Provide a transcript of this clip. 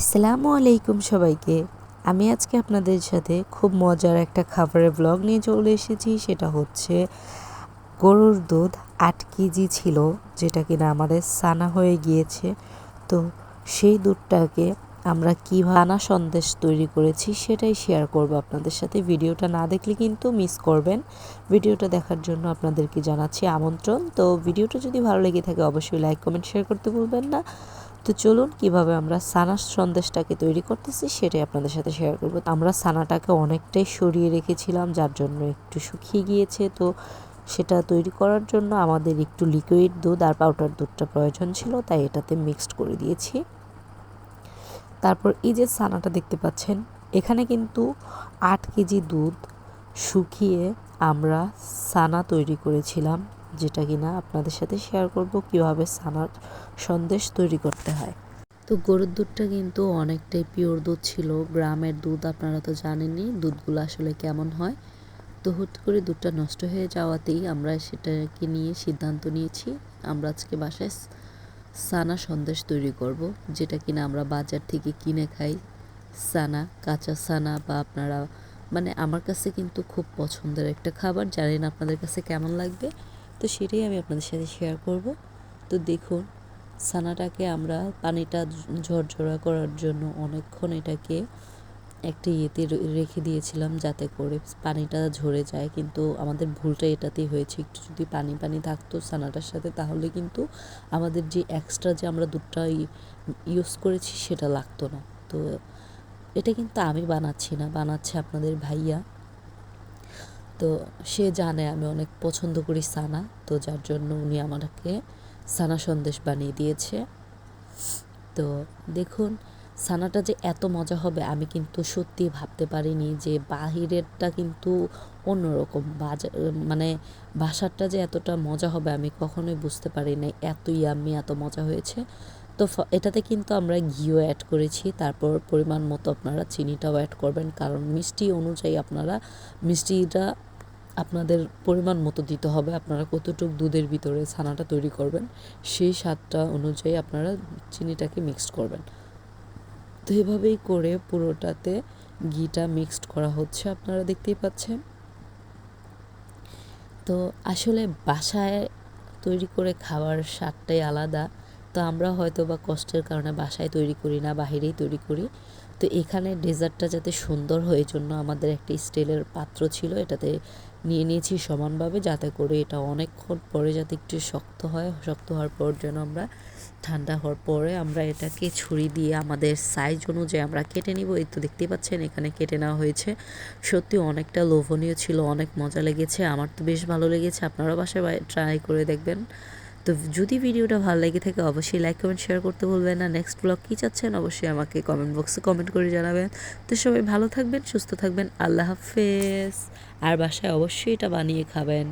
আসসালামু আলাইকুম সবাইকে। আমি আজকে আপনাদের সাথে খুব মজার একটা খাবারের ব্লগ নিয়ে চলে এসেছি, সেটা হচ্ছে গরুর দুধ আট কেজি ছিল, যেটা কিনা আমাদের সানা হয়ে গিয়েছে। তো সেই দুধটাকে আমরা কীভাবে আনা সন্দেশ তৈরি করেছি, সেটাই শেয়ার করব আপনাদের সাথে। ভিডিওটা না দেখলে কিন্তু মিস করবেন। ভিডিওটা দেখার জন্য আপনাদেরকে জানাচ্ছি আমন্ত্রণ। তো ভিডিওটা যদি ভালো লেগে থাকে, অবশ্যই লাইক কমেন্ট শেয়ার করতে ভুলবেন না। তো চলুন কীভাবে আমরা সানা সন্দেশটাকে তৈরি করতেছি সেটাই আপনাদের সাথে শেয়ার করব। আমরা সানাটাকে অনেকটাই সরিয়ে রেখেছিলাম, যার জন্য একটু শুকিয়ে গিয়েছে। তো সেটা তৈরি করার জন্য আমাদের একটু লিকুইড দুধ আর পাউডার দুধটা প্রয়োজন ছিল, তাই এটাতে মিক্সড করে দিয়েছি। তারপর এই যে সানাটা দেখতে পাচ্ছেন, এখানে কিন্তু আট কেজি দুধ শুকিয়ে আমরা সানা তৈরি করেছিলাম। যেটা কিনা আপনাদের সাথে শেয়ার করব কীভাবে সানার সন্দেশ তৈরি করতে হয়। তো গরুর দুধটা কিন্তু অনেকটাই পিওর দুধ ছিল। গ্রামের দুধ আপনারা তো জানেনই দুধগুলো আসলে কেমন হয়। তো হুট করে দুধটা নষ্ট হয়ে যাওয়াতেই আমরা সেটাকে নিয়ে সিদ্ধান্ত নিয়েছি, আমরা আজকে বাসায় সানা সন্দেশ তৈরি করব। যেটা কিনা আমরা বাজার থেকে কিনে খাই। সানা, কাঁচা সানা বা আপনারা মানে আমার কাছে কিন্তু খুব পছন্দের একটা খাবার। জানি না আপনাদের কাছে কেমন লাগবে? তো সেটাই আমি আপনাদের সাথে শেয়ার করব। তো দেখুন সানাটাকে আমরা পানিটা ঝরঝরা করার জন্য অনেকক্ষণ এটাকে একটা ইয়েতে রেখে দিয়েছিলাম যাতে করে পানিটা ঝরে যায়। কিন্তু আমাদের ভুলটা এটাতেই হয়েছে। একটু যদি পানি পানি থাকতো সানাটার সাথে, তাহলে কিন্তু আমাদের যে এক্সট্রা যে আমরা দুধটা ইউজ করেছি সেটা লাগতো না। তো এটা কিন্তু আমি বানাচ্ছি না। বানাচ্ছে আপনাদের ভাইয়া। তো সে জানে আমি অনেক পছন্দ করি সানা, তো যার জন্য উনি আমাকে সানা সন্দেশ বানিয়ে দিয়েছে। তো দেখুন, সানাটা যে এত মজা হবে আমি কিন্তু সত্যি ভাবতে পারিনি যে বাহিরেরটা কিন্তু অন্যরকম। বাজার মানে বাসারটা যে এতটা মজা হবে আমি কখনোই বুঝতে পারি নাই, এত ইয়াম্মি, এত মজা হয়েছে। তো এটাতে কিন্তু আমরা ঘিও অ্যাড করেছি, তারপর পরিমাণ মতো আপনারা চিনিটাও অ্যাড করবেন। কারণ মিষ্টি অনুযায়ী আপনারা মিষ্টিটা আপনাদের পরিমাণ মতো দিতে হবে। আপনারা কতটুকু দুধের ভিতরে ছানাটা তৈরি করবেন, সেই স্বাদটা অনুযায়ী আপনারা চিনিটাকে মিক্সড করবেন। তো এভাবেই করে পুরোটাতে ঘিটা মিক্সড করা হচ্ছে, আপনারা দেখতেই পাচ্ছেন। তো আসলে বাসায় তৈরি করে খাওয়ার স্বাদটাই আলাদা। তো আমরা হয়তো বা কষ্টের কারণে বাসায় তৈরি করি না, বাহিরেই তৈরি করি। তো এখানে ডেজার্টটা যাতে সুন্দর হয় জন্য আমাদের একটা স্টিলের পাত্র ছিল, এটাতে নিয়ে নিয়েছি সমানভাবে যাতে করে এটা অনেকক্ষণ পরে যাতে একটু শক্ত হয়। শক্ত হওয়ার পর যেন আমরা ঠান্ডা হওয়ার পরে আমরা এটাকে ছুরি দিয়ে আমাদের সাইজ অনুযায়ী আমরা কেটে নিব। এই তো দেখতে পাচ্ছেন, এখানে কেটে নেওয়া হয়েছে। সত্যি অনেকটা লোভনীয় ছিল, অনেক মজা লেগেছে। আমার তো বেশ ভালো লেগেছে। আপনারাও বাসায় ট্রাই করে দেখবেন। তো যদি ভিডিওটা ভালো লেগে থাকে, অবশ্যই লাইক কমেন্ট শেয়ার করতে ভুলবেন না। নেক্সট ব্লগ কী চাচ্ছেন, অবশ্যই আমাকে কমেন্ট বক্সে কমেন্ট করে জানাবেন। তো সবাই ভালো থাকবেন, সুস্থ থাকবেন, আল্লাহ হাফেজ। আর বাসায় অবশ্যই এটা বানিয়ে খাবেন।